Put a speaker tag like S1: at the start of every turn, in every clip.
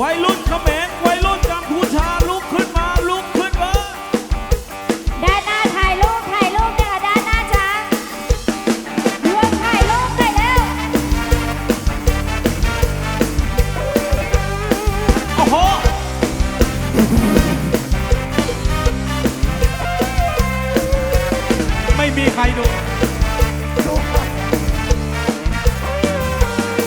S1: วัยรุ่นเขมรวัยรุ่นกัมพูชาลุกขึ้นมาลุกขึ้นมา
S2: ด้านหน้าถ่ายรูปถ่ายรูปเนี่ยค่ะด้านหน้าจ้ารวมถ่ายรูปหน่อยเร็ว
S1: โอ้โหไม่มีใครดู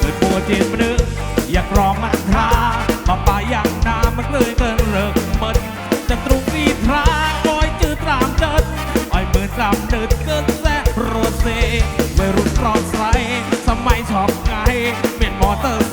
S1: เลยปวดจิตมันนึกอยากร้องมา
S3: water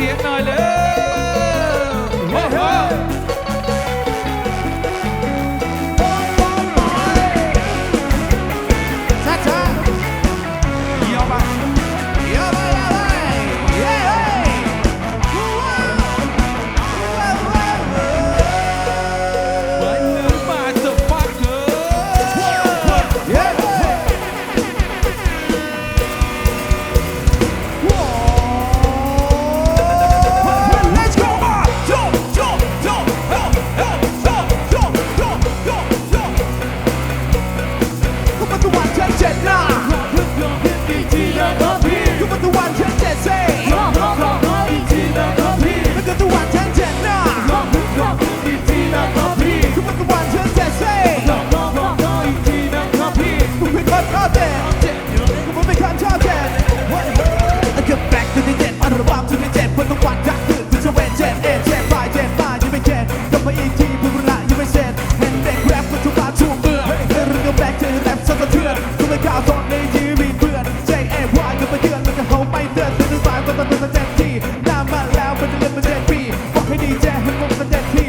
S3: ዜና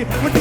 S3: With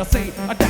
S3: I say, I dance,